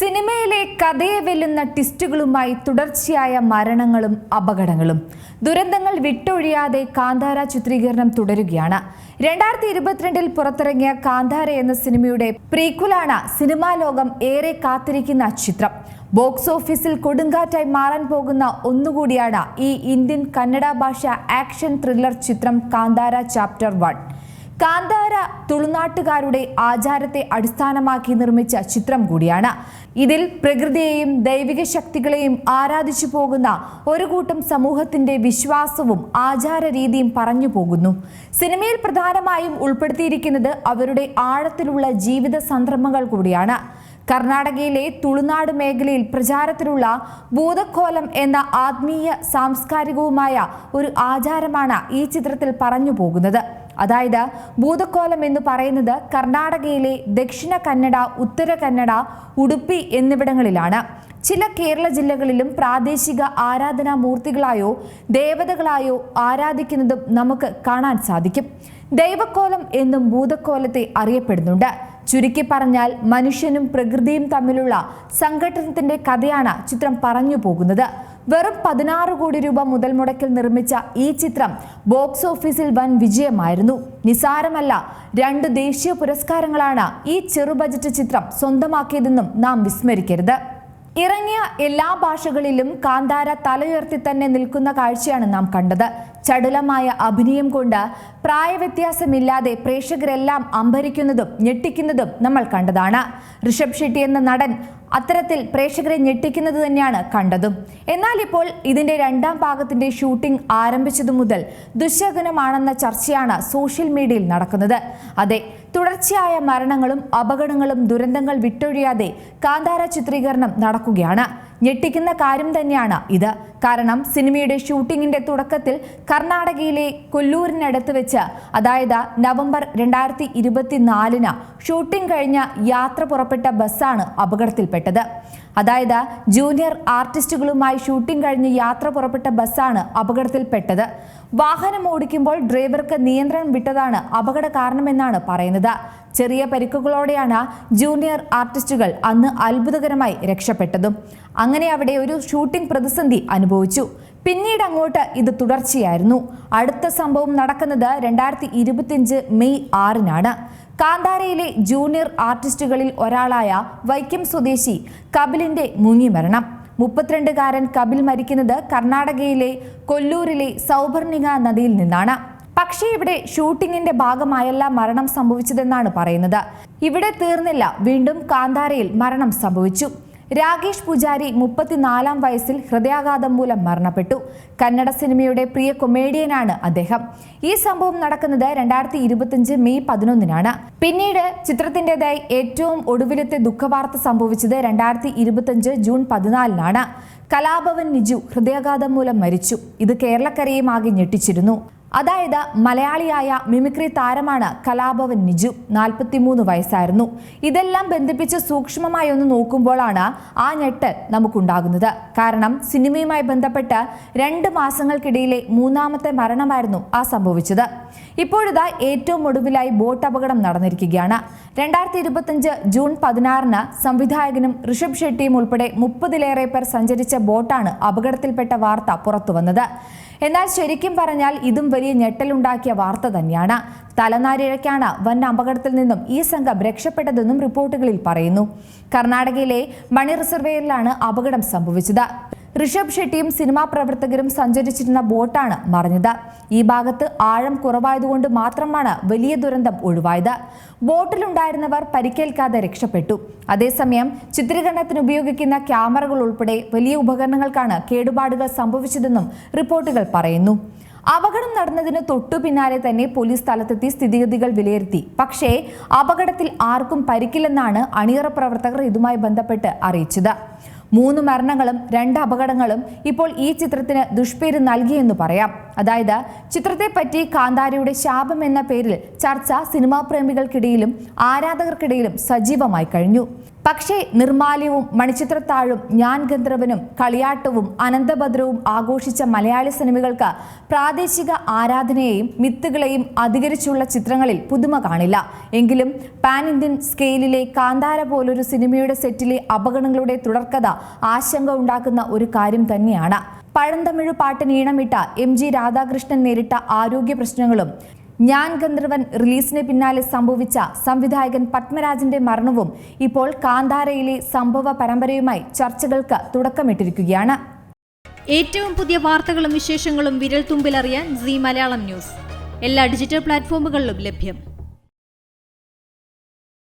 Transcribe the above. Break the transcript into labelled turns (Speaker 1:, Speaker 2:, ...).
Speaker 1: സിനിമയിലെ കഥയെ വെല്ലുന്ന ട്വിസ്റ്റുകളുമായി തുടർച്ചയായ മരണങ്ങളും അപകടങ്ങളും. ദുരന്തങ്ങൾ വിട്ടൊഴിയാതെ കാന്താര ചിത്രീകരണം തുടരുകയാണ്. രണ്ടായിരത്തി ഇരുപത്തിരണ്ടിൽ പുറത്തിറങ്ങിയ കാന്താര എന്ന സിനിമയുടെ പ്രീക്വലാണ് സിനിമാ ലോകം ഏറെ കാത്തിരിക്കുന്ന ചിത്രം. ബോക്സ് ഓഫീസിൽ കൊടുങ്കാറ്റായി മാറാൻ പോകുന്ന ഒന്നുകൂടിയാണ് ഈ ഇന്ത്യൻ കന്നഡ ഭാഷ ആക്ഷൻ ത്രില്ലർ ചിത്രം കാന്താര ചാപ്റ്റർ വൺ. കാന്താര തുളുനാട്ടുകാരുടെ ആചാരത്തെ അടിസ്ഥാനമാക്കി നിർമ്മിച്ച ചിത്രം കൂടിയാണ്. ഇതിൽ പ്രകൃതിയെയും ദൈവിക ശക്തികളെയും ആരാധിച്ചു പോകുന്ന ഒരു കൂട്ടം സമൂഹത്തിന്റെ വിശ്വാസവും ആചാര രീതിയും പറഞ്ഞു പോകുന്നു. സിനിമയിൽ പ്രധാനമായും ഉൾപ്പെടുത്തിയിരിക്കുന്നത് അവരുടെ ആഴത്തിലുള്ള ജീവിത സന്ദർഭങ്ങൾ കൂടിയാണ്. കർണാടകയിലെ തുളുനാട് മേഖലയിൽ പ്രചാരത്തിലുള്ള ഭൂതക്കോലം എന്ന ആത്മീയ സാംസ്കാരികവുമായ ഒരു ആചാരമാണ് ഈ ചിത്രത്തിൽ പറഞ്ഞു പോകുന്നത്. അതായത് ഭൂതക്കോലം എന്ന് പറയുന്നത് കർണാടകയിലെ ദക്ഷിണ കന്നഡ ഉത്തര കന്നഡ ഉടുപ്പി എന്നിവിടങ്ങളിലാണ്. ചില കേരള ജില്ലകളിലും പ്രാദേശിക ആരാധനാ മൂർത്തികളായോ ദേവതകളായോ ആരാധിക്കുന്നതും നമുക്ക് കാണാൻ സാധിക്കും. ദൈവക്കോലം എന്നും ഭൂതക്കോലത്തെ അറിയപ്പെടുന്നുണ്ട്. ചുരുക്കി പറഞ്ഞാൽ മനുഷ്യനും പ്രകൃതിയും തമ്മിലുള്ള സംഘട്ടനത്തിന്റെ കഥയാണ് ചിത്രം പറഞ്ഞു പോകുന്നത്. വെറും പതിനാറ് കോടി രൂപ മുതൽ മുടക്കിൽ നിർമ്മിച്ച ഈ ചിത്രം ബോക്സ് ഓഫീസിൽ വൻ വിജയമായിരുന്നു. നിസാരമല്ല രണ്ട് ദേശീയ പുരസ്കാരങ്ങളാണ് ഈ ചെറു ബജറ്റ് ചിത്രം സ്വന്തമാക്കിയതെന്നും നാം വിസ്മരിക്കരുത്. ഇറങ്ങിയ എല്ലാ ഭാഷകളിലും കാന്താര തലയുയർത്തി തന്നെ നിൽക്കുന്ന കാഴ്ചയാണ് നാം കണ്ടത്. ചടുലമായ അഭിനയം കൊണ്ട് പ്രായവ്യത്യാസമില്ലാതെ പ്രേക്ഷകരെല്ലാം അമ്പരിക്കുന്നതും ഞെട്ടിക്കുന്നതും നമ്മൾ കണ്ടതാണ്. ഋഷഭ് ഷെട്ടി എന്ന നടൻ അത്തരത്തിൽ പ്രേക്ഷകരെ ഞെട്ടിക്കുന്നത് തന്നെയാണ് കണ്ടതും. എന്നാൽ ഇപ്പോൾ ഇതിന്റെ രണ്ടാം ഭാഗത്തിന്റെ ഷൂട്ടിംഗ് ആരംഭിച്ചതു മുതൽ ദുശകനമാണെന്ന ചർച്ചയാണ് സോഷ്യൽ മീഡിയയിൽ നടക്കുന്നത്. അതെ തുടർച്ചയായ മരണങ്ങളും അപകടങ്ങളും ദുരന്തങ്ങൾ വിട്ടൊഴിയാതെ കാന്താര ചിത്രീകരണം നടക്കുകയാണ്. ഞെട്ടിക്കുന്ന കാര്യം തന്നെയാണ് ഇത്. കാരണം സിനിമയുടെ ഷൂട്ടിങ്ങിന്റെ തുടക്കത്തിൽ കർണാടകയിലെ കൊല്ലൂരിനടുത്ത് വെച്ച് അതായത് നവംബർ രണ്ടായിരത്തി ഇരുപത്തിനാലിന് ഷൂട്ടിംഗ് കഴിഞ്ഞ യാത്ര പുറപ്പെട്ട ബസ്സാണ് അപകടത്തിൽപ്പെട്ടത്. അതായത് ജൂനിയർ ആർട്ടിസ്റ്റുകളുമായി ഷൂട്ടിംഗ് കഴിഞ്ഞ് യാത്ര പുറപ്പെട്ട ബസ്സാണ് അപകടത്തിൽപ്പെട്ടത്. വാഹനം ഓടിക്കുമ്പോൾ ഡ്രൈവർക്ക് നിയന്ത്രണം വിട്ടതാണ് അപകട കാരണമെന്നാണ് പറയുന്നത്. ചെറിയ പരിക്കുകളോടെയാണ് ജൂനിയർ ആർട്ടിസ്റ്റുകൾ അന്ന് അത്ഭുതകരമായി രക്ഷപ്പെട്ടതും. അങ്ങനെ അവിടെ ഒരു ഷൂട്ടിംഗ് പ്രതിസന്ധി അനുഭവിച്ചു. പിന്നീട് അങ്ങോട്ട് ഇത് തുടർച്ചയായിരുന്നു. അടുത്ത സംഭവം നടക്കുന്നത് രണ്ടായിരത്തി ഇരുപത്തിയഞ്ച് മെയ് ആറിനാണ്. കാന്താരയിലെ ജൂനിയർ ആർട്ടിസ്റ്റുകളിൽ ഒരാളായ വൈക്കം സ്വദേശി കപിലിന്റെ മുങ്ങിമരണം. മുപ്പത്തിരണ്ടുകാരൻ കപിൽ മരിക്കുന്നത് കർണാടകയിലെ കൊല്ലൂരിലെ സൗപർണിക നദിയിൽ നിന്നാണ്. പക്ഷേ ഇവിടെ ഷൂട്ടിങ്ങിന്റെ ഭാഗമായല്ല മരണം സംഭവിച്ചതെന്നാണ് പറയുന്നത്. ഇവിടെ തീർന്നില്ല. വീണ്ടും കാന്താരയിൽ മരണം സംഭവിച്ചു. രാകേഷ് പൂജാരി മുപ്പത്തിനാലാം വയസ്സിൽ ഹൃദയാഘാതം മൂലം മരണപ്പെട്ടു. കന്നഡ സിനിമയുടെ പ്രിയ കൊമേഡിയനാണ് അദ്ദേഹം. ഈ സംഭവം നടക്കുന്നത് രണ്ടായിരത്തി ഇരുപത്തിയഞ്ച് മെയ് പതിനൊന്നിനാണ്. പിന്നീട് ചിത്രത്തിന്റെതായി ഏറ്റവും ഒടുവിലത്തെ ദുഃഖവാർത്ത സംഭവിച്ചത് രണ്ടായിരത്തി ഇരുപത്തിയഞ്ച് ജൂൺ പതിനാലിനാണ്. കലാഭവൻ നിജു ഹൃദയാഘാതം മൂലം മരിച്ചു. ഇത് കേരളക്കരയും ആകെ ഞെട്ടിച്ചിരുന്നു. അതായത് മലയാളിയായ മിമിക്രി താരമാണ് കലാഭവൻ നിജു നാൽപ്പത്തിമൂന്ന് വയസ്സായിരുന്നു. ഇതെല്ലാം ബന്ധിപ്പിച്ച് സൂക്ഷ്മമായി ഒന്ന് നോക്കുമ്പോഴാണ് ആ ഞെട്ടൽ നമുക്കുണ്ടാകുന്നത്. കാരണം സിനിമയുമായി ബന്ധപ്പെട്ട് രണ്ട് മാസങ്ങൾക്കിടയിലെ മൂന്നാമത്തെ മരണമായിരുന്നു ആ സംഭവിച്ചത്. ഇപ്പോഴിതാ ഏറ്റവും ഒടുവിലായി ബോട്ട് അപകടം നടന്നിരിക്കുകയാണ്. രണ്ടായിരത്തി ഇരുപത്തിയഞ്ച് ജൂൺ പതിനാറിന് സംവിധായകനും ഋഷഭ് ഷെട്ടിയും ഉൾപ്പെടെ മുപ്പതിലേറെ പേർ സഞ്ചരിച്ച ബോട്ടാണ് അപകടത്തിൽപ്പെട്ട വാർത്ത പുറത്തുവന്നത്. എന്നാൽ ശരിക്കും പറഞ്ഞാൽ ഇതും വലിയ ഞെട്ടലുണ്ടാക്കിയ വാർത്ത തന്നെയാണ്. തലനാരിഴയ്ക്കാണ് വൻ അപകടത്തിൽ നിന്നും ഈ സംഘം രക്ഷപ്പെട്ടതെന്നും റിപ്പോർട്ടുകളിൽ പറയുന്നു. കർണാടകയിലെ മണി റിസർവേയറിലാണ് അപകടം സംഭവിച്ചത്. ഋഷഭ് ഷെട്ടിയും സിനിമാ പ്രവർത്തകരും സഞ്ചരിച്ചിരുന്ന ബോട്ടാണ് മറിഞ്ഞത്. ഈ ഭാഗത്ത് ആഴം കുറവായതുകൊണ്ട് മാത്രമാണ് വലിയ ദുരന്തം ഒഴിവായത്. ബോട്ടിലുണ്ടായിരുന്നവർ പരിക്കേൽക്കാതെ രക്ഷപ്പെട്ടു. അതേസമയം ചിത്രീകരണത്തിന് ഉപയോഗിക്കുന്ന ക്യാമറകൾ ഉൾപ്പെടെ വലിയ ഉപകരണങ്ങൾക്കാണ് കേടുപാടുകൾ സംഭവിച്ചതെന്നും റിപ്പോർട്ടുകൾ പറയുന്നു. അപകടം നടന്നതിന് തൊട്ടു പിന്നാലെ തന്നെ പോലീസ് സ്ഥലത്തെത്തി സ്ഥിതിഗതികൾ വിലയിരുത്തി. പക്ഷേ അപകടത്തിൽ ആർക്കും പരിക്കില്ലെന്നാണ് അണിയറ പ്രവർത്തകർ ഇതുമായി ബന്ധപ്പെട്ട് അറിയിച്ചത്. മൂന്ന് മരണങ്ങളും രണ്ട് അപകടങ്ങളും ഇപ്പോൾ ഈ ചിത്രത്തിന് ദുഷ്പേര് നൽകിയെന്ന് പറയാം. അതായത് ചിത്രത്തെപ്പറ്റി കാന്താരയുടെ ശാപം എന്ന പേരിൽ ചർച്ച സിനിമാ പ്രേമികൾക്കിടയിലും ആരാധകർക്കിടയിലും സജീവമായി കഴിഞ്ഞു. പക്ഷേ നിർമാല്യവും മണിച്ചിത്രത്താഴും ഞാൻ ഗന്ധർവനും കളിയാട്ടവും അനന്തഭദ്രവും ആഘോഷിച്ച മലയാളി സിനിമകൾക്ക് പ്രാദേശിക ആരാധനയെയും മിത്തുകളെയും അധികരിച്ചുള്ള ചിത്രങ്ങളിൽ പുതുമ കാണില്ല. എങ്കിലും പാൻ ഇന്ത്യൻ സ്കെയിലിലെ കാന്താര പോലൊരു സിനിമയുടെ സെറ്റിലെ അപകടങ്ങളുടെ തുടർക്കഥ ആശങ്ക ഉണ്ടാക്കുന്ന ഒരു കാര്യം തന്നെയാണ്. പഴന്തമിഴ് പാട്ടിന് ഈണമിട്ട എം ജി രാധാകൃഷ്ണൻ നേരിട്ട ആരോഗ്യ പ്രശ്നങ്ങളും ഞാൻ ഗന്ധർവൻ റിലീസിന് പിന്നാലെ സംഭവിച്ച സംവിധായകൻ പത്മരാജന്റെ മരണവും ഇപ്പോൾ കാന്താരയിലെ സംഭവ പരമ്പരയുമായി ചർച്ചകൾക്ക് തുടക്കമിട്ടിരിക്കുകയാണ്.
Speaker 2: ഏറ്റവും പുതിയ വാർത്തകളും വിശേഷങ്ങളും വിരൽ തുമ്പിലറിയാൻ സി മലയാളം ന്യൂസ്. എല്ലാ ഡിജിറ്റൽ പ്ലാറ്റ്ഫോമുകളിലും ലഭ്യം.